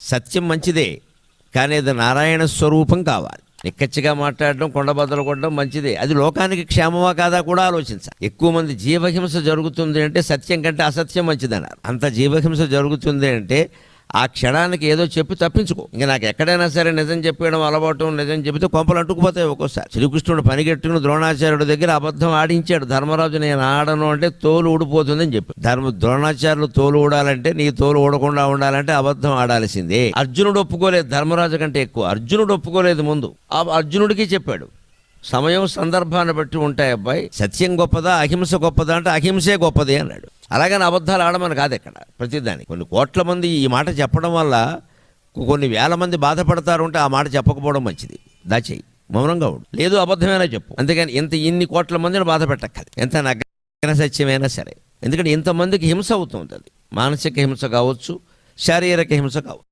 సత్యం మంచిదే కానీ అది నారాయణ స్వరూపం కావాలి. నిక్కచ్చిగా మాట్లాడడం కొండబద్దలు కొట్టడం మంచిదే. అది లోకానికి క్షేమమా కాదా కూడా ఆలోచించాలి. ఎక్కువ మంది జీవహింస జరుగుతుంది అంటే సత్యం కంటే అసత్యం మంచిదన్నారు. అంత జీవహింస జరుగుతుంది అంటే ఆ క్షణానికి ఏదో చెప్పి తప్పించుకో. ఇంకా నాకు ఎక్కడైనా సరే నిజం చెప్పడం అలవాటు నిజం చెబితే కొంపలు అంటుకుపోతాయి ఒక్కోసారి. శ్రీకృష్ణుడు పనిగెట్టుకుని ద్రోణాచార్యుడి దగ్గర అబద్ధం ఆడించాడు. ధర్మరాజు నేను ఆడను అంటే తోలు ఊడిపోతుందని చెప్పి. ధర్మ ద్రోణాచార్యులు తోలు ఊడాలంటే నీ తోలు ఊడకుండా ఉండాలంటే అబద్ధం ఆడాల్సిందే. అర్జునుడు ఒప్పుకోలేదు ధర్మరాజు కంటే ఎక్కువ. అర్జునుడు ఒప్పుకోలేదు ముందు. ఆ అర్జునుడికి చెప్పాడు సమయం సందర్భాన్ని బట్టి ఉంటాయి అబ్బాయి. సత్యం గొప్పదా అహింస గొప్పదా అంటే అహింసే గొప్పది అన్నాడు. అలాగని అబద్ధాలు ఆడమని కాదు ఇక్కడ ప్రతిదాని కొన్ని కోట్ల మంది ఈ మాట చెప్పడం వల్ల కొన్ని వేల మంది బాధపడతారు ఉంటే ఆ మాట చెప్పకపోవడం మంచిది. దాచేయి. మౌనంగా ఉండు. లేదు అబద్ధమైనా చెప్పు. అంతేగాని ఇంత ఇన్ని కోట్ల మందిని బాధ పెట్టక్కది ఎంత నగ్న సత్యమైనా సరే. ఎందుకంటే ఇంతమందికి హింస అవుతుంది అది మానసిక హింస కావచ్చు శారీరక హింస కావచ్చు.